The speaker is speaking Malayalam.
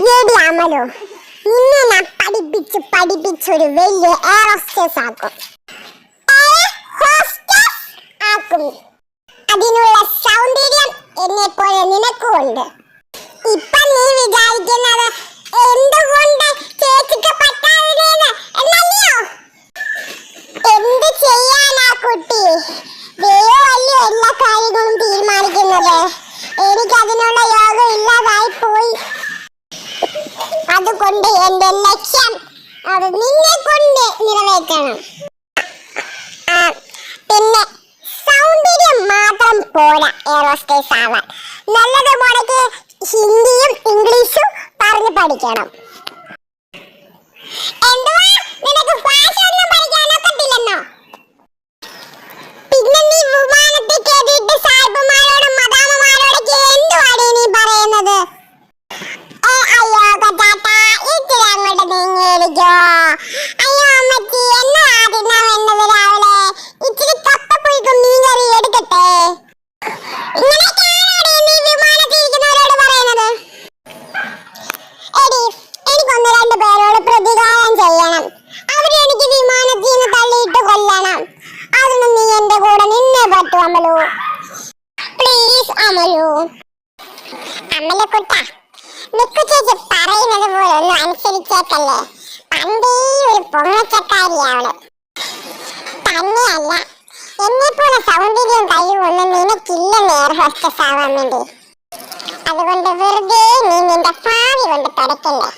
ഏടി അമലോ നിന്നെ ഞാൻ പഠിപ്പിച്ച് പഠിപ്പിച്ച് ഒരു വലിയ എയറോസ്റ്റേസ് ആക്കും. ഹോസ്റ്റസ് ആക്കും. അതിനുള്ള സൗന്ദര്യം എന്നെ പോലെ നിനക്കുണ്ട് ഇപ്പൊ നീ വിചാരിക്കുന്നത് എന്തുകൊണ്ട് ചേച്ചിക്ക് പറ്റാതിരുന്ന് എന്നല്ലയോ? എന്ത് ചെയ്യാനാ കുട്ടി? ദൈവമല്ലേ എല്ലാ കാര്യങ്ങളും തീരുമാനിക്കുന്നത്? എനിക്ക് അതിനുള്ള യോഗം ഇല്ലാതായി പോയി എന്റെ ലക്ഷ്യം അത് നിന്നെ കൊണ്ട് നിറവേറ്റണം. പിന്നെ സൗന്ദര്യം മാത്രം പോരാ എയറോസ്റ്റേസ് ആവാൻ. നല്ലതുപോലെ ഹിന്ദിയും ഇംഗ്ലീഷും പറഞ്ഞു പഠിക്കണം. പണ്ടേ ഒരു പൊങ്ങച്ചക്കാരി അവൾ തന്നെയല്ല എന്നെ പോലെ സൗന്ദര്യം കഴിവൊന്നും നിനക്കില്ലെന്ന് എയർ ഹോസ്റ്റസ് ആവാൻ വേണ്ടി. അതുകൊണ്ട് വെറുതെ നീ നിന്റെ ഭാവി കൊണ്ട് തുടക്കല്ലേ